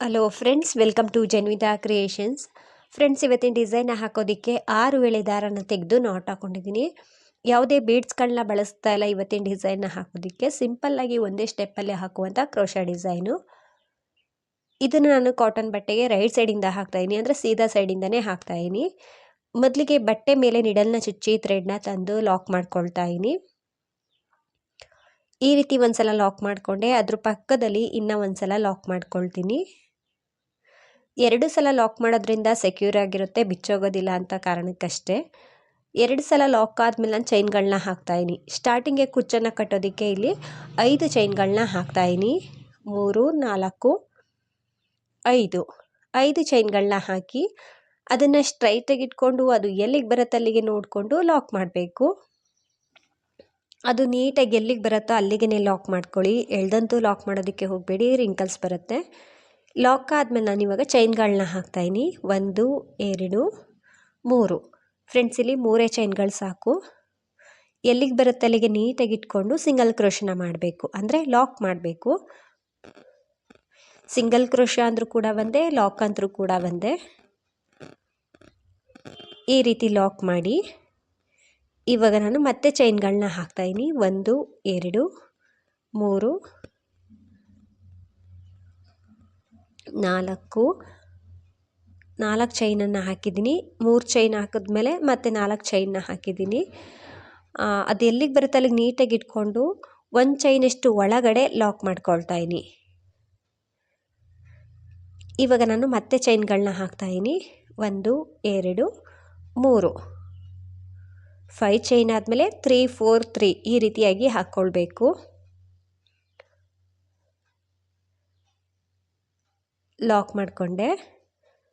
Hello friends welcome to Janvitha creations friends ಇವತ್ತಿನ design ಹಾಕೋದಕ್ಕೆ ಆರು ವೇಳೆ ದಾರನ ತೆಗೆದು ನಾಟ್ ಹಾಕೊಂಡಿದ್ದೀನಿ. ಯಾವುದೇ ಬೀಡ್ಸ್ಗಳನ್ನ ಬಳಸ್ತಾ ಇಲ್ಲ ಇವತ್ತಿನ ಡಿಸೈನ್ನ ಹಾಕೋದಕ್ಕೆ. ಸಿಂಪಲ್ಲಾಗಿ ಒಂದೇ ಸ್ಟೆಪ್ಪಲ್ಲೇ ಹಾಕುವಂಥ ಕ್ರೋಶ ಡಿಸೈನು ಇದನ್ನು ನಾನು ಕಾಟನ್ ಬಟ್ಟೆಗೆ ರೈಟ್ ಸೈಡಿಂದ ಹಾಕ್ತಾಯಿದ್ದೀನಿ ಅಂದರೆ ಸೀದಾ ಸೈಡಿಂದನೇ ಹಾಕ್ತಾಯಿದ್ದೀನಿ ಮೊದಲಿಗೆ ಬಟ್ಟೆ ಮೇಲೆ ನಿಡಲ್ನ ಚುಚ್ಚಿ ಥ್ರೆಡ್ನ ತಂದು ಲಾಕ್ ಮಾಡ್ಕೊಳ್ತಾ ಇದ್ದೀನಿ ಈ ರೀತಿ ಒಂದ್ಸಲ ಲಾಕ್ ಮಾಡಿಕೊಂಡೆ. ಅದ್ರ ಪಕ್ಕದಲ್ಲಿ ಇನ್ನೂ ಒಂದ್ಸಲ ಲಾಕ್ ಮಾಡ್ಕೊಳ್ತೀನಿ. ಎರಡು ಸಲ ಲಾಕ್ ಮಾಡೋದ್ರಿಂದ ಸೆಕ್ಯೂರ್ ಆಗಿರುತ್ತೆ, ಬಿಚ್ಚೋಗೋದಿಲ್ಲ ಅಂತ ಕಾರಣಕ್ಕಷ್ಟೇ. ಎರಡು ಸಲ ಲಾಕ್ ಆದಮೇಲೆ ನಾನು ಚೈನ್ಗಳನ್ನ ಹಾಕ್ತಾಯಿನಿ ಸ್ಟಾರ್ಟಿಂಗೆ ಕುಚ್ಚನ್ನು ಕಟ್ಟೋದಕ್ಕೆ ಇಲ್ಲಿ ಐದು ಚೈನ್ಗಳನ್ನ ಹಾಕ್ತಾಯಿನಿ ಮೂರು, ನಾಲ್ಕು, ಐದು. ಐದು ಚೈನ್ಗಳನ್ನ ಹಾಕಿ ಅದನ್ನು ಸ್ಟ್ರೈಟಾಗಿ ಇಟ್ಕೊಂಡು ಅದು ಎಲ್ಲಿಗೆ ಬರುತ್ತೆ ಅಲ್ಲಿಗೆ ನೋಡಿಕೊಂಡು ಲಾಕ್ ಮಾಡಬೇಕು. ಅದು ನೀಟಾಗಿ ಎಲ್ಲಿಗೆ ಬರುತ್ತೋ ಅಲ್ಲಿಗೆ ಲಾಕ್ ಮಾಡ್ಕೊಳ್ಳಿ. ಎಳ್ದಂತೂ ಲಾಕ್ ಮಾಡೋದಕ್ಕೆ ಹೋಗಬೇಡಿ ರಿಂಕಲ್ಸ್ ಬರುತ್ತೆ. ಲಾಕ್ ಆದಮೇಲೆ ನಾನು ಇವಾಗ ಚೈನ್ಗಳನ್ನ ಹಾಕ್ತಾಯಿನಿ ಒಂದು, ಎರಡು, ಮೂರು. ಫ್ರೆಂಡ್ಸ್ ಇಲ್ಲಿ ಮೂರೇ ಚೈನ್ಗಳು ಸಾಕು. ಎಲ್ಲಿಗೆ ಬರುತ್ತೆ ಅಲ್ಲಿಗೆ ನೀಟಾಗಿ ಇಟ್ಕೊಂಡು ಸಿಂಗಲ್ ಕ್ರೋಶನ ಮಾಡಬೇಕು. ಅಂದರೆ ಲಾಕ್ ಮಾಡಬೇಕು. ಸಿಂಗಲ್ ಕ್ರೋಶ ಅಂದರೂ ಕೂಡ ಒಂದೇ ಲಾಕ್ ಅಂದರೂ ಕೂಡ ಒಂದೇ. ಈ ರೀತಿ ಲಾಕ್ ಮಾಡಿ. ಇವಾಗ ನಾನು ಮತ್ತೆ ಚೈನ್ಗಳನ್ನ ಹಾಕ್ತಾಯಿನಿ ಒಂದು, ಎರಡು, ಮೂರು. ನಾಲ್ಕು. ನಾಲ್ಕು ಚೈನನ್ನು ಹಾಕಿದ್ದೀನಿ. ಮೂರು ಚೈನ್ ಹಾಕಿದ್ಮೇಲೆ ಮತ್ತೆ ನಾಲ್ಕು ಚೈನ್ನ ಹಾಕಿದ್ದೀನಿ. ಅದು ಎಲ್ಲಿಗೆ ಬರುತ್ತೆ? ಅಲ್ಲಿಗೆ ನೀಟಾಗಿ ಇಟ್ಕೊಂಡು ಒಂದು ಚೈನಷ್ಟು ಒಳಗಡೆ ಲಾಕ್ ಮಾಡ್ಕೊಳ್ತಾ ಇದ್ದೀನಿ ಇವಾಗ ನಾನು ಮತ್ತೆ ಚೈನ್ಗಳನ್ನ ಹಾಕ್ತಾಯಿದ್ದೀನಿ ಒಂದು, ಎರಡು, ಮೂರು. ಫೈ ಚೈನ್ ಆದಮೇಲೆ ತ್ರೀ ಫೋರ್ ತ್ರೀ ಈ ರೀತಿಯಾಗಿ ಹಾಕ್ಕೊಳ್ಬೇಕು ಲಾಕ್ ಮಾಡಿಕೊಂಡೆ.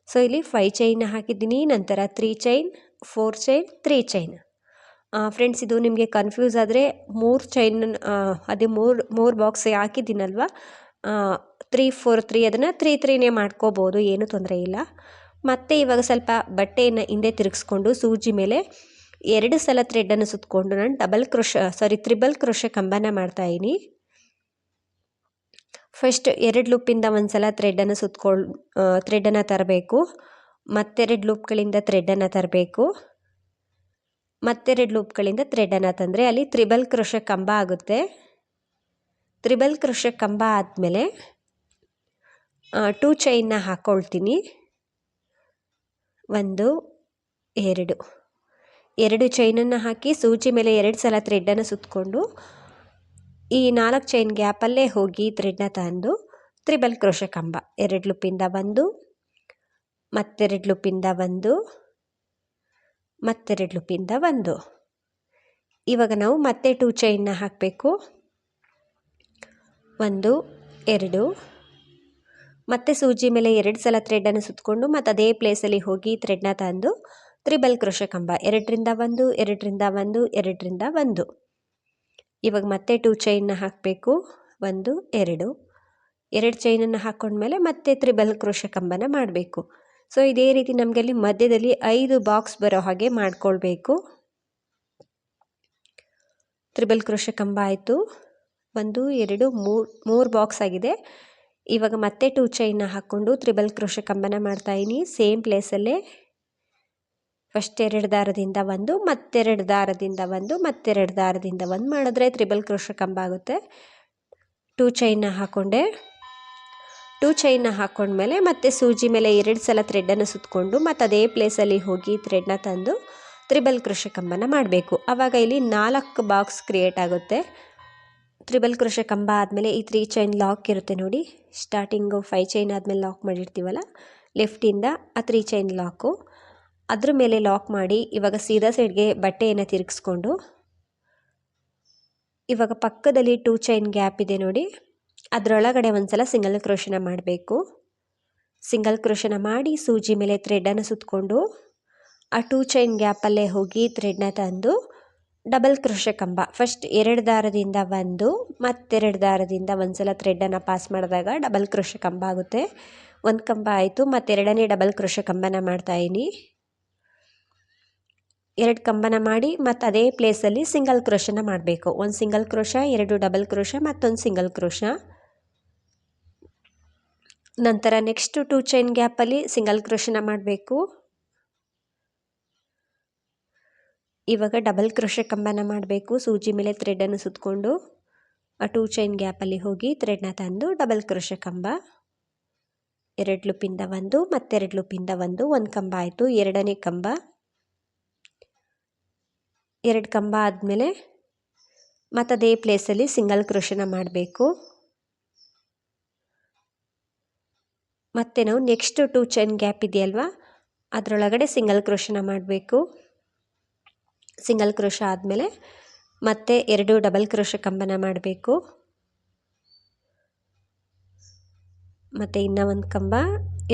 ಸೊ ಇಲ್ಲಿ ಫೈ ಚೈನ್ ಹಾಕಿದ್ದೀನಿ. ನಂತರ three chain four chain three chain friends ಇದು ನಿಮಗೆ ಕನ್ಫ್ಯೂಸ್ ಆದರೆ ಮೂರು ಚೈನ್ ಅದೇ ಮೂರು ಮೂರು ಬಾಕ್ಸ್ ಹಾಕಿದ್ದೀನಲ್ವ? ತ್ರೀ ಫೋರ್ ತ್ರೀ ಅದನ್ನು ತ್ರೀ ತ್ರೀನೇ ಮಾಡ್ಕೋಬೋದು. ಏನೂ ತೊಂದರೆ ಇಲ್ಲ. ಮತ್ತು ಇವಾಗ ಸ್ವಲ್ಪ ಬಟ್ಟೆಯನ್ನು ಹಿಂದೆ ತಿರುಗಿಸ್ಕೊಂಡು ಸೂಜಿ ಮೇಲೆ ಎರಡು ಸಲ ಥ್ರೆಡ್ಡನ್ನು ಸುತ್ತಕೊಂಡು ನಾನು double crochet sorry triple crochet ಕಂಬನ ಮಾಡ್ತಾಯಿದ್ದೀನಿ ಫಸ್ಟ್ ಎರಡು ಲೂಪಿಂದ ಒಂದು ಸಲ ಥ್ರೆಡ್ಡನ್ನು ಸುತ್ಕೊಳ್ ಥ್ರೆಡ್ಡನ್ನು ತರಬೇಕು. ಮತ್ತೆರಡು ಲೂಪ್ಗಳಿಂದ ಥ್ರೆಡ್ಡನ್ನು ತರಬೇಕು. ಮತ್ತೆರಡು ಲೂಪ್ಗಳಿಂದ ಥ್ರೆಡ್ಡನ್ನು ತಂದರೆ ಅಲ್ಲಿ ತ್ರಿಬಲ್ ಕೃಷ ಕಂಬ ಆಗುತ್ತೆ. ತ್ರಿಬಲ್ ಕೃಷ ಕಂಬ ಆದಮೇಲೆ ಟೂ ಚೈನ್ನ ಹಾಕ್ಕೊಳ್ತೀನಿ ಒಂದು, ಎರಡು. ಎರಡು ಚೈನನ್ನು ಹಾಕಿ ಸೂಜಿ ಮೇಲೆ ಎರಡು ಸಲ ಥ್ರೆಡ್ಡನ್ನು ಸುತ್ತಕೊಂಡು ಈ ನಾಲ್ಕು ಚೈನ್ ಗ್ಯಾಪಲ್ಲೇ ಹೋಗಿ ಥ್ರೆಡ್ನ ತಂದು ತ್ರಿಬಲ್ ಕ್ರೋಶ ಕಂಬ ಎರಡು ಲುಪ್ಪಿಂದ ಒಂದು, ಮತ್ತೆರಡು ಲುಪ್ಪಿಂದ ಒಂದು, ಮತ್ತೆರಡು ಲುಪ್ಪಿಂದ ಒಂದು. ಇವಾಗ ನಾವು ಮತ್ತೆ ಟೂ ಚೈನ್ನ ಹಾಕಬೇಕು. ಒಂದು, ಎರಡು, ಮತ್ತೆ ಸೂಜಿ ಮೇಲೆ ಎರಡು ಸಲ ಥ್ರೆಡನ್ನು ಸುತ್ತಕೊಂಡು ಮತ್ತು ಅದೇ ಪ್ಲೇಸಲ್ಲಿ ಹೋಗಿ ಥ್ರೆಡ್ನ ತಂದು ತ್ರಿಬಲ್ ಕ್ರೋಶ ಕಂಬ ಎರಡರಿಂದ ಒಂದು ಎರಡರಿಂದ ಒಂದು ಎರಡರಿಂದ ಒಂದು. ಇವಾಗ ಮತ್ತೆ ಟೂ ಚೈನ್ನ ಹಾಕಬೇಕು. ಒಂದು, ಎರಡು. ಎರಡು ಚೈನನ್ನು ಹಾಕ್ಕೊಂಡ್ಮೇಲೆ ಮತ್ತೆ ತ್ರಿಬಲ್ ಕ್ರೋಶ ಕಂಬನ ಮಾಡಬೇಕು. ಸೊ ಇದೇ ರೀತಿ ನಮಗೆ ಅಲ್ಲಿ ಮಧ್ಯದಲ್ಲಿ ಐದು ಬಾಕ್ಸ್ ಬರೋ ಹಾಗೆ ಮಾಡ್ಕೊಳ್ಬೇಕು. ತ್ರಿಬಲ್ ಕ್ರೋಶ ಕಂಬ ಆಯಿತು. ಒಂದು, ಎರಡು ಮೂರು ಮೂರು ಬಾಕ್ಸ್ ಆಗಿದೆ. ಇವಾಗ ಮತ್ತೆ ಟೂ ಚೈನ್ನ ಹಾಕ್ಕೊಂಡು ತ್ರಿಬಲ್ ಕ್ರೋಶ ಕಂಬನ ಮಾಡ್ತಾಯಿನಿ ಸೇಮ್ ಪ್ಲೇಸಲ್ಲೇ ಫಸ್ಟ್ ಎರಡು ದಾರದಿಂದ ಒಂದು, ಮತ್ತೆರಡು ದಾರದಿಂದ ಒಂದು, ಮತ್ತೆರಡು ದಾರದಿಂದ ಒಂದು ಮಾಡಿದ್ರೆ ತ್ರಿಬಲ್ ಕ್ರೋಶ ಕಂಬ ಆಗುತ್ತೆ. ಟೂ ಚೈನ್ನ ಹಾಕ್ಕೊಂಡೆ ಟೂ ಚೈನ್ನ ಹಾಕ್ಕೊಂಡ್ಮೇಲೆ ಮತ್ತೆ ಸೂಜಿ ಮೇಲೆ ಎರಡು ಸಲ ಥ್ರೆಡ್ಡನ್ನು ಸುತ್ತಕೊಂಡು ಮತ್ತು ಅದೇ ಪ್ಲೇಸಲ್ಲಿ ಹೋಗಿ ಥ್ರೆಡ್ನ ತಂದು ತ್ರಿಬಲ್ ಕೃಷ ಕಂಬನ ಮಾಡಬೇಕು. ಆವಾಗ ಇಲ್ಲಿ ನಾಲ್ಕು ಬಾಕ್ಸ್ ಕ್ರಿಯೇಟ್ ಆಗುತ್ತೆ. ತ್ರಿಬಲ್ ಕೃಷ ಕಂಬ ಆದಮೇಲೆ ಈ ತ್ರೀ ಚೈನ್ ಲಾಕ್ ಇರುತ್ತೆ ನೋಡಿ. ಸ್ಟಾರ್ಟಿಂಗು ಫೈವ್ ಚೈನ್ ಆದಮೇಲೆ ಲಾಕ್ ಮಾಡಿರ್ತೀವಲ್ಲ? ಲೆಫ್ಟಿಂದ ಆ ತ್ರೀ ಚೈನ್ ಲಾಕು ಅದ್ರ ಮೇಲೆ ಲಾಕ್ ಮಾಡಿ ಇವಾಗ ಸೀದಾ ಸೈಡ್ಗೆ ಬಟ್ಟೆಯನ್ನು ತಿರುಗಿಸ್ಕೊಂಡು ಇವಾಗ ಪಕ್ಕದಲ್ಲಿ ಟೂ ಚೈನ್ ಗ್ಯಾಪ್ ಇದೆ ನೋಡಿ. ಅದರೊಳಗಡೆ ಒಂದು ಸಲ ಸಿಂಗಲ್ ಕ್ರೋಶನ ಮಾಡಬೇಕು. ಸಿಂಗಲ್ ಕ್ರೋಶನ ಮಾಡಿ ಸೂಜಿ ಮೇಲೆ ಥ್ರೆಡನ್ನು ಸುತ್ತಕೊಂಡು ಆ ಟೂ ಚೈನ್ ಗ್ಯಾಪಲ್ಲೇ ಹೋಗಿ ಥ್ರೆಡ್ನ ತಂದು ಡಬಲ್ ಕ್ರೋಶ ಕಂಬ. ಫಸ್ಟ್ ಎರಡು ದಾರದಿಂದ ಒಂದು, ಮತ್ತೆರಡು ದಾರದಿಂದ ಒಂದು ಸಲ ಥ್ರೆಡ್ಡನ್ನು ಪಾಸ್ ಮಾಡಿದಾಗ ಡಬಲ್ ಕ್ರೋಶ ಕಂಬ ಆಗುತ್ತೆ. ಒಂದು ಕಂಬ ಆಯಿತು, ಮತ್ತೆರಡನೇ ಡಬಲ್ ಕ್ರೋಶ ಕಂಬನ ಮಾಡ್ತಾಯಿನಿ ಎರಡು ಕಂಬನ ಮಾಡಿ ಮತ್ತು ಅದೇ ಪ್ಲೇಸಲ್ಲಿ ಸಿಂಗಲ್ ಕ್ರೋಶನ ಮಾಡಬೇಕು. ಒಂದು ಸಿಂಗಲ್ ಕ್ರೋಶ ಎರಡು ಡಬಲ್ ಕ್ರೋಶ ಮತ್ತೊಂದು ಸಿಂಗಲ್ ಕ್ರೋಶ ನಂತರ ನೆಕ್ಸ್ಟ್ ಟೂ ಚೈನ್ ಗ್ಯಾಪಲ್ಲಿ ಸಿಂಗಲ್ ಕ್ರೋಶನ ಮಾಡಬೇಕು. ಇವಾಗ ಡಬಲ್ ಕ್ರೋಶ ಕಂಬನ ಮಾಡಬೇಕು. ಸೂಜಿ ಮೇಲೆ ಥ್ರೆಡನ್ನು ಸುತ್ತಕೊಂಡು ಆ ಟೂ ಚೈನ್ ಗ್ಯಾಪಲ್ಲಿ ಹೋಗಿ ಥ್ರೆಡ್ನ ತಂದು ಡಬಲ್ ಕ್ರೋಶ ಕಂಬ. ಎರಡು ಲುಪಿಂದ ಒಂದು ಮತ್ತೆರಡು ಲುಪಿಂದ ಒಂದು ಒಂದು ಕಂಬ ಆಯಿತು. ಎರಡನೇ ಕಂಬ. ಎರಡು ಕಂಬ ಆದಮೇಲೆ ಮತ್ತು ಅದೇ ಪ್ಲೇಸಲ್ಲಿ ಸಿಂಗಲ್ ಕ್ರೋಶನ ಮಾಡಬೇಕು. ಮತ್ತು ನಾವು ನೆಕ್ಸ್ಟ್ ಟೂ ಚೈನ್ ಗ್ಯಾಪ್ ಇದೆಯಲ್ವ? ಅದರೊಳಗಡೆ ಸಿಂಗಲ್ ಕ್ರೋಶನ ಮಾಡಬೇಕು. ಸಿಂಗಲ್ ಕ್ರೋಶ ಆದಮೇಲೆ ಮತ್ತೆ ಎರಡು ಡಬಲ್ ಕ್ರೋಶ ಕಂಬನ ಮಾಡಬೇಕು. ಮತ್ತು ಇನ್ನೂ ಒಂದು ಕಂಬ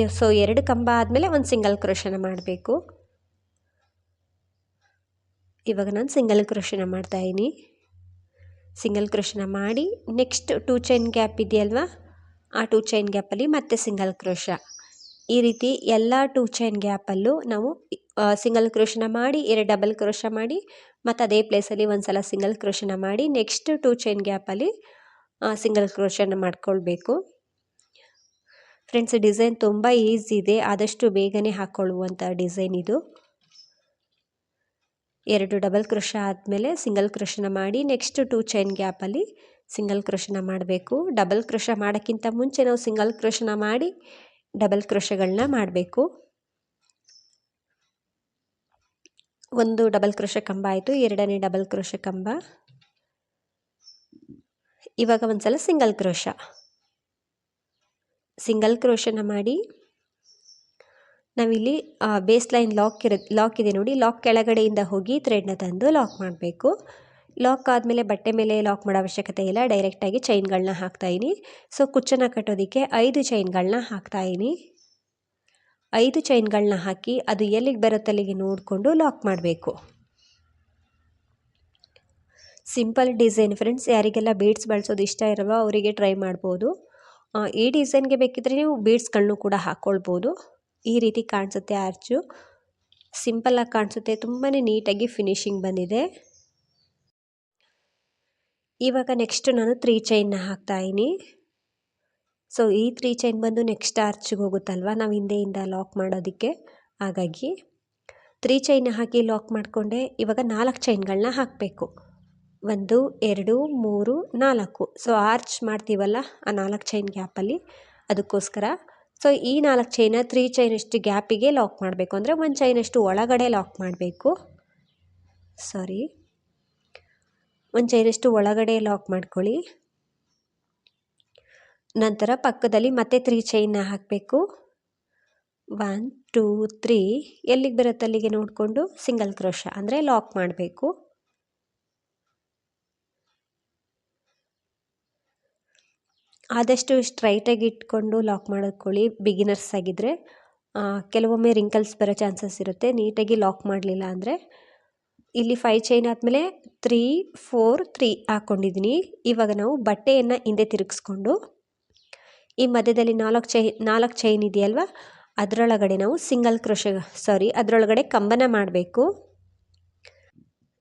ಸೊ ಎರಡು ಕಂಬ ಆದಮೇಲೆ ಒಂದು ಸಿಂಗಲ್ ಕ್ರೋಶನ ಮಾಡಬೇಕು. ಇವಾಗ ನಾನು ಸಿಂಗಲ್ ಕ್ರೋಶನ ಮಾಡ್ತಾಯಿದ್ದೀನಿ ಸಿಂಗಲ್ ಕ್ರೋಷನ ಮಾಡಿ ನೆಕ್ಸ್ಟ್ ಟೂ ಚೈನ್ ಗ್ಯಾಪ್ ಇದೆಯಲ್ವಾ? ಆ ಟೂ ಚೈನ್ ಗ್ಯಾಪಲ್ಲಿ ಮತ್ತೆ ಸಿಂಗಲ್ ಕ್ರೋಷ ಈ ರೀತಿ ಎಲ್ಲ ಟೂ ಚೈನ್ ಗ್ಯಾಪಲ್ಲೂ ನಾವು ಸಿಂಗಲ್ ಕ್ರೋಷನ ಮಾಡಿ, ಎರಡು ಡಬಲ್ ಕ್ರೋಷ ಮಾಡಿ, ಮತ್ತು ಅದೇ ಪ್ಲೇಸಲ್ಲಿ ಒಂದು ಸಲ ಸಿಂಗಲ್ ಕ್ರೋಷನ ಮಾಡಿ ನೆಕ್ಸ್ಟ್ ಟೂ ಚೈನ್ ಗ್ಯಾಪಲ್ಲಿ ಸಿಂಗಲ್ ಕ್ರೋಶನ ಮಾಡ್ಕೊಳ್ಬೇಕು. ಫ್ರೆಂಡ್ಸ್ ಡಿಸೈನ್ ತುಂಬ ಈಸಿ ಇದೆ. ಆದಷ್ಟು ಬೇಗನೆ ಹಾಕ್ಕೊಳ್ಳುವಂಥ ಡಿಸೈನ್ ಇದು. ಎರಡು ಡಬಲ್ ಕ್ರೋಶ ಆದಮೇಲೆ ಸಿಂಗಲ್ ಕ್ರೋಶನ ಮಾಡಿ ನೆಕ್ಸ್ಟ್ ಟೂ ಚೈನ್ ಗ್ಯಾಪಲ್ಲಿ ಸಿಂಗಲ್ ಕ್ರೋಶನ ಮಾಡಬೇಕು. ಡಬಲ್ ಕ್ರೋಶ ಮಾಡೋಕ್ಕಿಂತ ಮುಂಚೆ ನಾವು ಸಿಂಗಲ್ ಕ್ರೋಶನ ಮಾಡಿ ಡಬಲ್ ಕ್ರೋಶಗಳನ್ನ ಮಾಡಬೇಕು. ಒಂದು ಡಬಲ್ ಕ್ರೋಶ ಕಂಬ ಆಯಿತು, ಎರಡನೇ ಡಬಲ್ ಕ್ರೋಶ ಕಂಬ. ಇವಾಗ ಒಂದ್ಸಲ ಸಿಂಗಲ್ ಕ್ರೋಶ ಸಿಂಗಲ್ ಕ್ರೋಶನ ಮಾಡಿ ನಾವಿಲ್ಲಿ ಬೇಸ್ ಲೈನ್ ಲಾಕ್ ಇರ ಲಾಕ್ ಇದೆ ನೋಡಿ. ಲಾಕ್ ಕೆಳಗಡೆಯಿಂದ ಹೋಗಿ ಥ್ರೆಡ್ನ ತಂದು ಲಾಕ್ ಮಾಡಬೇಕು. ಲಾಕ್ ಆದಮೇಲೆ ಬಟ್ಟೆ ಮೇಲೆ ಲಾಕ್ ಮಾಡೋ ಅವಶ್ಯಕತೆ ಇಲ್ಲ. ಡೈರೆಕ್ಟಾಗಿ ಚೈನ್ಗಳನ್ನ ಹಾಕ್ತಾಯಿನಿ ಸೊ ಕುಚ್ಚನ್ನು ಕಟ್ಟೋದಕ್ಕೆ ಐದು ಚೈನ್ಗಳನ್ನ ಹಾಕ್ತಾಯಿನಿ ಐದು ಚೈನ್ಗಳನ್ನ ಹಾಕಿ ಅದು ಎಲ್ಲಿಗೆ ಬರುತ್ತಲ್ಲಿಗೆ ನೋಡಿಕೊಂಡು ಲಾಕ್ ಮಾಡಬೇಕು. ಸಿಂಪಲ್ ಡಿಸೈನ್ ಫ್ರೆಂಡ್ಸ್ ಯಾರಿಗೆಲ್ಲ ಬೀಡ್ಸ್ ಬಳಸೋದು ಇಷ್ಟ ಇರಲ್ವೋ ಅವರಿಗೆ ಟ್ರೈ ಮಾಡ್ಬೋದು. ಈ ಡಿಸೈನ್ಗೆ ಬೇಕಿದ್ರೆ ನೀವು ಬೀಡ್ಸ್ಗಳನ್ನೂ ಕೂಡ ಹಾಕ್ಕೊಳ್ಬೋದು ಈ ರೀತಿ ಕಾಣಿಸುತ್ತೆ ಆರ್ಚು. ಸಿಂಪಲ್ಲಾಗಿ ಕಾಣಿಸುತ್ತೆ ತುಂಬಾ ನೀಟಾಗಿ ಫಿನಿಶಿಂಗ್ ಬಂದಿದೆ. ಇವಾಗ ನೆಕ್ಸ್ಟ್ ನಾನು ತ್ರೀ ಚೈನ್ನ ಹಾಕ್ತಾಯಿನಿ ಸೊ ಈ ತ್ರೀ ಚೈನ್ ಬಂದು ನೆಕ್ಸ್ಟ್ ಆರ್ಚಿಗೆ ಹೋಗುತ್ತಲ್ವ? ನಾವು ಹಿಂದೆಯಿಂದ ಲಾಕ್ ಮಾಡೋದಕ್ಕೆ. ಹಾಗಾಗಿ ತ್ರೀ ಚೈನ್ ಹಾಕಿ ಲಾಕ್ ಮಾಡಿಕೊಂಡೆ, ಇವಾಗ ನಾಲ್ಕು ಚೈನ್ಗಳನ್ನ ಹಾಕಬೇಕು. ಒಂದು, ಎರಡು, ಮೂರು, ನಾಲ್ಕು. ಸೊ ಆರ್ಚ್ ಮಾಡ್ತೀವಲ್ಲ ಆ ನಾಲ್ಕು ಚೈನ್ ಗ್ಯಾಪಲ್ಲಿ ಅದಕ್ಕೋಸ್ಕರ ಸೊ ಈ ನಾಲ್ಕು ಚೈನ ತ್ರೀ ಚೈನಷ್ಟು ಗ್ಯಾಪಿಗೆ ಲಾಕ್ ಮಾಡಬೇಕು. ಅಂದರೆ ಒಂದು ಚೈನಷ್ಟು ಒಳಗಡೆ ಲಾಕ್ ಮಾಡಬೇಕು. ಸಾರಿ ಒಂದು ಚೈನಷ್ಟು ಒಳಗಡೆ ಲಾಕ್ ಮಾಡ್ಕೊಳ್ಳಿ. ನಂತರ ಪಕ್ಕದಲ್ಲಿ ಮತ್ತೆ ತ್ರೀ ಚೈನ್ನ ಹಾಕಬೇಕು. ಒನ್ ಟೂ ತ್ರೀ ಎಲ್ಲಿಗೆ ಬರುತ್ತೆ ಅಲ್ಲಿಗೆ ನೋಡಿಕೊಂಡು ಸಿಂಗಲ್ ಕ್ರೋಶ ಅಂದರೆ ಲಾಕ್ ಮಾಡಬೇಕು. ಆದಷ್ಟು ಸ್ಟ್ರೈಟಾಗಿ ಇಟ್ಕೊಂಡು ಲಾಕ್ ಮಾಡ್ಕೊಳ್ಳಿ ಬಿಗಿನರ್ಸ್ ಆಗಿದ್ದರೆ ಕೆಲವೊಮ್ಮೆ ರಿಂಕಲ್ಸ್ ಬರೋ ಚಾನ್ಸಸ್ ಇರುತ್ತೆ. ನೀಟಾಗಿ ಲಾಕ್ ಮಾಡಲಿಲ್ಲ ಅಂದರೆ ಇಲ್ಲಿ ಫೈ ಚೈನ್ ಆದಮೇಲೆ ತ್ರೀ ಫೋರ್ ತ್ರೀ ಹಾಕ್ಕೊಂಡಿದ್ದೀನಿ ಇವಾಗ ನಾವು ಬಟ್ಟೆಯನ್ನು ಹಿಂದೆ ತಿರುಗಿಸ್ಕೊಂಡು, ಈ ಮಧ್ಯದಲ್ಲಿ ನಾಲ್ಕು ಚೈ ನಾಲ್ಕು ಚೈನ್ ಇದೆಯಲ್ವ? ಅದರೊಳಗಡೆ ನಾವು ಸಿಂಗಲ್ ಕ್ರೋಶ ಸಾರಿ ಅದರೊಳಗಡೆ ಕಂಬನ ಮಾಡಬೇಕು.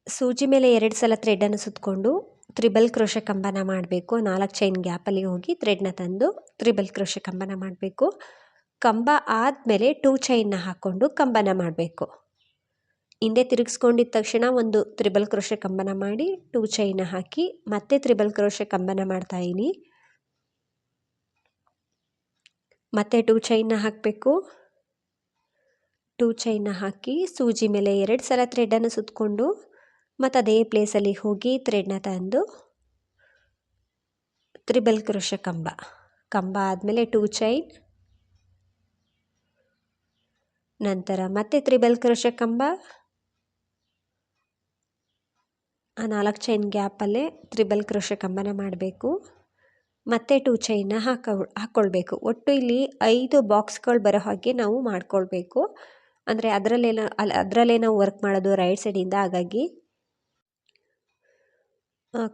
ಸೂಜಿ ಮೇಲೆ ಎರಡು ಸಲ ಥ್ರೆಡನ್ನು ಸುತ್ತಕೊಂಡು ತ್ರಿಬಲ್ ಕ್ರೋಶ ಕಂಬನ ಮಾಡಬೇಕು. ನಾಲ್ಕು ಚೈನ್ ಗ್ಯಾಪಲ್ಲಿ ಹೋಗಿ ಥ್ರೆಡ್ನ ತಂದು ತ್ರಿಬಲ್ ಕ್ರೋಶ ಕಂಬನ ಮಾಡಬೇಕು. ಕಂಬ ಆದಮೇಲೆ ಟೂ ಚೈನ್ನ ಹಾಕ್ಕೊಂಡು ಕಂಬನ ಮಾಡಬೇಕು. ಹಿಂದೆ ತಿರುಗಿಸ್ಕೊಂಡಿದ್ದ ತಕ್ಷಣ ಒಂದು ತ್ರಿಬಲ್ ಕ್ರೋಶ ಕಂಬನ ಮಾಡಿ ಟೂ ಚೈನ್ನ ಹಾಕಿ ಮತ್ತೆ ತ್ರಿಬಲ್ ಕ್ರೋಶ ಕಂಬನ ಮಾಡ್ತಾಯಿನಿ ಮತ್ತೆ ಟೂ ಚೈನ್ನ ಹಾಕಬೇಕು. ಟೂ ಚೈನ್ನ ಹಾಕಿ ಸೂಜಿ ಮೇಲೆ ಎರಡು ಸಲ ಥ್ರೆಡನ್ನು ಸುತ್ತಕೊಂಡು ಮತ್ತು ಅದೇ ಪ್ಲೇಸಲ್ಲಿ ಹೋಗಿ ಥ್ರೆಡ್ನ ತಂದು ತ್ರಿಬಲ್ ಕ್ರೋಶ ಕಂಬ. ಕಂಬ ಆದಮೇಲೆ ಟೂ ಚೈನ್ ನಂತರ ಮತ್ತೆ ತ್ರಿಬಲ್ ಕ್ರೋಶ ಕಂಬ. ಆ ನಾಲ್ಕು ಚೈನ್ ಗ್ಯಾಪಲ್ಲೇ ತ್ರಿಬಲ್ ಕ್ರೋಶ ಕಂಬನ ಮಾಡಬೇಕು. ಮತ್ತೆ ಟೂ ಚೈನ್ನ ಹಾಕ ಹಾಕ್ಕೊಳ್ಬೇಕು ಒಟ್ಟು ಇಲ್ಲಿ ಐದು ಬಾಕ್ಸ್ಗಳು ಬರೋ ಹಾಗೆ ನಾವು ಮಾಡ್ಕೊಳ್ಬೇಕು. ಅಂದರೆ ಅದರಲ್ಲೇ ಅಲ್ಲಿ ಅದರಲ್ಲೇ ನಾವು ವರ್ಕ್ ಮಾಡೋದು ರೈಟ್ ಸೈಡಿಂದ ಹಾಗಾಗಿ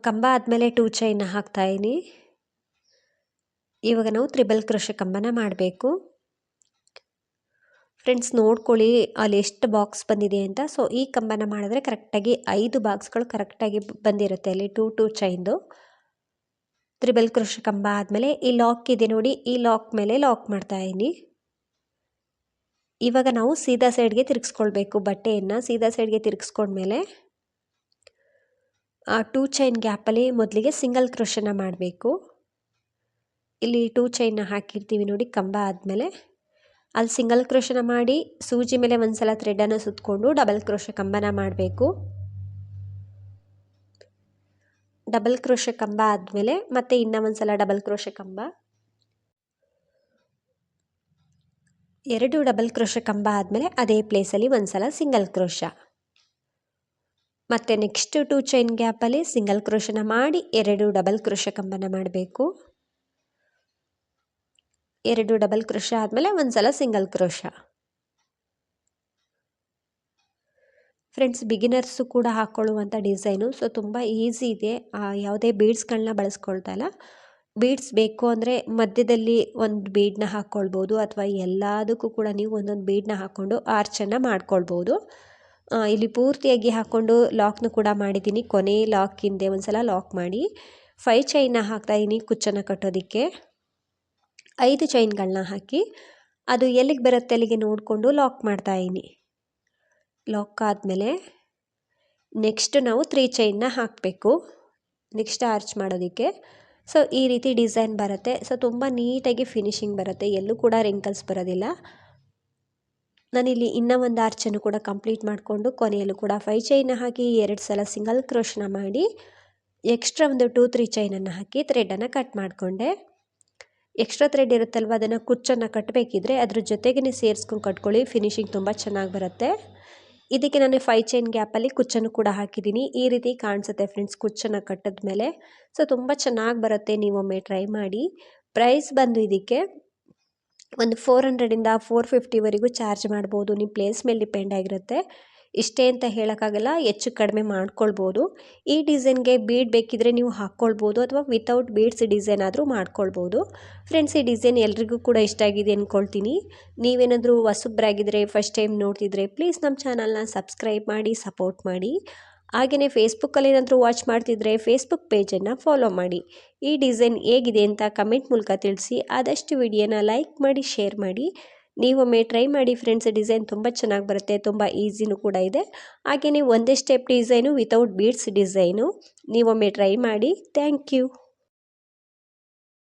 ಕಂಬ ಆದಮೇಲೆ ಟೂ ಚೈನ್ ಹಾಕ್ತಾಯಿನಿ ಇವಾಗ ನಾವು ತ್ರಿಬಲ್ ಕ್ರೋಶ ಕಂಬನ ಮಾಡಬೇಕು. ಫ್ರೆಂಡ್ಸ್ ನೋಡ್ಕೊಳ್ಳಿ ಅಲ್ಲಿ ಎಷ್ಟು ಬಾಕ್ಸ್ ಬಂದಿದೆ ಅಂತ. ಸೊ ಈ ಕಂಬನ ಮಾಡಿದ್ರೆ ಕರೆಕ್ಟಾಗಿ ಐದು ಬಾಕ್ಸ್ಗಳು ಕರೆಕ್ಟಾಗಿ ಬಂದಿರುತ್ತೆ ಅಲ್ಲಿ ಟೂ ಟೂ ಚೈನ್ದು ತ್ರಿಬಲ್ ಕ್ರೋಶ ಕಂಬ ಆದಮೇಲೆ ಈ ಲಾಕ್ ಇದೆ ನೋಡಿ, ಈ ಲಾಕ್ ಮೇಲೆ ಲಾಕ್ ಮಾಡ್ತಾ ಇದ್ದೀನಿ ಇವಾಗ ನಾವು ಸೀದಾ ಸೈಡ್ಗೆ ತಿರುಗಿಸ್ಕೊಳ್ಬೇಕು ಬಟ್ಟೆಯನ್ನು. ಸೀದಾ ಸೈಡ್ಗೆ ತಿರುಗಿಸ್ಕೊಂಡ್ಮೇಲೆ ಟೂ ಚೈನ್ ಗ್ಯಾಪಲ್ಲಿ ಮೊದಲಿಗೆ ಸಿಂಗಲ್ ಕ್ರೋಶನ ಮಾಡಬೇಕು. ಇಲ್ಲಿ ಟೂ ಚೈನ್ನ ಹಾಕಿರ್ತೀವಿ ನೋಡಿ, ಕಂಬ ಆದಮೇಲೆ. ಅಲ್ಲಿ ಸಿಂಗಲ್ ಕ್ರೋಶನ ಮಾಡಿ, ಸೂಜಿ ಮೇಲೆ ಒಂದು ಸಲ ಥ್ರೆಡನ್ನು ಸುತ್ತಕೊಂಡು ಡಬಲ್ ಕ್ರೋಶ ಕಂಬನ ಮಾಡಬೇಕು. ಡಬಲ್ ಕ್ರೋಶ ಕಂಬ ಆದಮೇಲೆ ಮತ್ತೆ ಇನ್ನೂ ಒಂದು ಸಲ ಡಬಲ್ ಕ್ರೋಶ ಕಂಬ. ಎರಡು ಡಬಲ್ ಕ್ರೋಶ ಕಂಬ ಆದಮೇಲೆ ಅದೇ ಪ್ಲೇಸಲ್ಲಿ ಒಂದು ಸಲ ಸಿಂಗಲ್ ಕ್ರೋಶ ಮತ್ತು ನೆಕ್ಸ್ಟ್ ಟೂ ಚೈನ್ ಗ್ಯಾಪಲ್ಲಿ ಸಿಂಗಲ್ ಕ್ರೋಶನ ಮಾಡಿ ಎರಡು ಡಬಲ್ ಕ್ರೋಶ ಕಂಬನ ಮಾಡಬೇಕು. ಎರಡು ಡಬಲ್ ಕ್ರೋಶ ಆದಮೇಲೆ ಒಂದು ಸಲ ಸಿಂಗಲ್ ಕ್ರೋಶ ಫ್ರೆಂಡ್ಸ್ ಬಿಗಿನರ್ಸು ಕೂಡ ಹಾಕ್ಕೊಳ್ಳುವಂಥ ಡಿಸೈನು ಸೊ ತುಂಬ ಈಸಿ ಇದೆ. ಯಾವುದೇ ಬೀಡ್ಸ್ಗಳನ್ನ ಬಳಸ್ಕೊಳ್ತಾ ಇಲ್ಲ. ಬೀಡ್ಸ್ ಬೇಕು ಅಂದರೆ ಮಧ್ಯದಲ್ಲಿ ಒಂದು ಬೀಡನ್ನ ಹಾಕ್ಕೊಳ್ಬೋದು ಅಥವಾ ಎಲ್ಲದಕ್ಕೂ ಕೂಡ ನೀವು ಒಂದೊಂದು ಬೀಡನ್ನ ಹಾಕ್ಕೊಂಡು ಆರ್ಚನ್ನು ಮಾಡ್ಕೊಳ್ಬೋದು. ಇಲ್ಲಿ ಪೂರ್ತಿಯಾಗಿ ಹಾಕ್ಕೊಂಡು ಲಾಕ್ನ ಕೂಡ ಮಾಡಿದ್ದೀನಿ. ಕೊನೆ ಲಾಕ್ ಹಿಂದೆ ಒಂದು ಸಲ ಲಾಕ್ ಮಾಡಿ ಫೈ ಚೈನ್ನ ಹಾಕ್ತಾಯಿದ್ದೀನಿ ಕುಚ್ಚನ್ನು ಕಟ್ಟೋದಕ್ಕೆ. ಐದು ಚೈನ್ಗಳನ್ನ ಹಾಕಿ ಅದು ಎಲ್ಲಿಗೆ ಬರುತ್ತೆ ಅಲ್ಲಿಗೆ ನೋಡಿಕೊಂಡು ಲಾಕ್ ಮಾಡ್ತಾಯಿದ್ದೀನಿ ಲಾಕ್ ಆದಮೇಲೆ ನೆಕ್ಸ್ಟ್ ನಾವು ತ್ರೀ ಚೈನ್ನ ಹಾಕಬೇಕು. ನೆಕ್ಸ್ಟ್ ಆರ್ಚ್ ಮಾಡೋದಕ್ಕೆ. ಸೊ ಈ ರೀತಿ ಡಿಸೈನ್ ಬರುತ್ತೆ. ಸೊ ತುಂಬ ನೀಟಾಗಿ ಫಿನಿಶಿಂಗ್ ಬರುತ್ತೆ. ಎಲ್ಲೂ ಕೂಡ ರಿಂಕಲ್ಸ್ ಬರೋದಿಲ್ಲ. ನಾನಿಲ್ಲಿ ಇನ್ನೂ ಒಂದು ಆರ್ಚನ್ನು ಕೂಡ ಕಂಪ್ಲೀಟ್ ಮಾಡಿಕೊಂಡು ಕೊನೆಯಲ್ಲೂ ಕೂಡ ಫೈ ಚೈನ್ ಹಾಕಿ ಎರಡು ಸಲ ಸಿಂಗಲ್ ಕ್ರೋಶನ ಮಾಡಿ ಎಕ್ಸ್ಟ್ರಾ ಒಂದು ಟೂ ತ್ರೀ ಚೈನನ್ನು ಹಾಕಿ ಥ್ರೆಡನ್ನು ಕಟ್ ಮಾಡಿಕೊಂಡೆ. ಎಕ್ಸ್ಟ್ರಾ ಥ್ರೆಡ್ ಇರುತ್ತಲ್ವ, ಅದನ್ನು ಕುಚ್ಚನ್ನು ಕಟ್ಟಬೇಕಿದ್ರೆ ಅದ್ರ ಜೊತೆಗೇ ಸೇರಿಸ್ಕೊಂಡು ಕಟ್ಕೊಳ್ಳಿ ಫಿನಿಶಿಂಗ್ ತುಂಬ ಚೆನ್ನಾಗಿ ಬರುತ್ತೆ. ಇದಕ್ಕೆ ನಾನು ಫೈ ಚೈನ್ ಗ್ಯಾಪಲ್ಲಿ ಕುಚ್ಚನ್ನು ಕೂಡ ಹಾಕಿದ್ದೀನಿ. ಈ ರೀತಿ ಕಾಣಿಸುತ್ತೆ ಫ್ರೆಂಡ್ಸ್ ಕುಚ್ಚನ್ನು ಕಟ್ಟಿದ ಮೇಲೆ ಸೊ ತುಂಬ ಚೆನ್ನಾಗಿ ಬರುತ್ತೆ, ನೀವೊಮ್ಮೆ ಟ್ರೈ ಮಾಡಿ. ಪ್ರೈಸ್ ಬಂದು ಇದಕ್ಕೆ ಒಂದು ಫೋರ್ ಹಂಡ್ರೆಡಿಂದ ಫೋರ್ ಫಿಫ್ಟಿವರೆಗೂ ಚಾರ್ಜ್ ಮಾಡ್ಬೋದು. ನಿಮ್ಮ ಪ್ಲೇಸ್ ಮೇಲೆ ಡಿಪೆಂಡ್ ಆಗಿರುತ್ತೆ. ಇಷ್ಟೇ ಅಂತ ಹೇಳೋಕ್ಕಾಗಲ್ಲ, ಹೆಚ್ಚು ಕಡಿಮೆ ಮಾಡ್ಕೊಳ್ಬೋದು. ಈ ಡಿಸೈನ್ಗೆ ಬೀಡ್ ಬೇಕಿದ್ರೆ ನೀವು ಹಾಕ್ಕೊಳ್ಬೋದು ಅಥವಾ ವಿತೌಟ್ ಬೀಡ್ಸ್ ಡಿಸೈನ್ ಆದರೂ ಮಾಡ್ಕೊಳ್ಬೋದು. ಫ್ರೆಂಡ್ಸ್ ಈ ಡಿಸೈನ್ ಎಲ್ರಿಗೂ ಕೂಡ ಇಷ್ಟ ಆಗಿದೆ ಅಂದ್ಕೊಳ್ತೀನಿ ನೀವೇನಾದರೂ ಹೊಸಬ್ರಾಗಿದ್ದರೆ ಫಸ್ಟ್ ಟೈಮ್ ನೋಡ್ತಿದ್ರೆ ಪ್ಲೀಸ್ ನಮ್ಮ ಚಾನಲ್ನ ಸಬ್ಸ್ಕ್ರೈಬ್ ಮಾಡಿ ಸಪೋರ್ಟ್ ಮಾಡಿ. ಹಾಗೆಯೇ ಫೇಸ್ಬುಕ್ಕಲ್ಲಿ ಏನಾದರೂ ವಾಚ್ ಮಾಡ್ತಿದ್ರೆ ಫೇಸ್ಬುಕ್ ಪೇಜನ್ನು ಫಾಲೋ ಮಾಡಿ. ಈ ಡಿಸೈನ್ ಹೇಗಿದೆ ಅಂತ ಕಮೆಂಟ್ ಮೂಲಕ ತಿಳಿಸಿ. ಆದಷ್ಟು ವಿಡಿಯೋನ ಲೈಕ್ ಮಾಡಿ ಶೇರ್ ಮಾಡಿ. ನೀವೊಮ್ಮೆ ಟ್ರೈ ಮಾಡಿ ಫ್ರೆಂಡ್ಸ್ ಡಿಸೈನ್ ತುಂಬ ಚೆನ್ನಾಗಿ ಬರುತ್ತೆ, ತುಂಬ ಈಸಿನೂ ಕೂಡ ಇದೆ. ಹಾಗೆಯೇ ಒಂದೇ step design without beads design ನೀವೊಮ್ಮೆ try ಮಾಡಿ. Thank you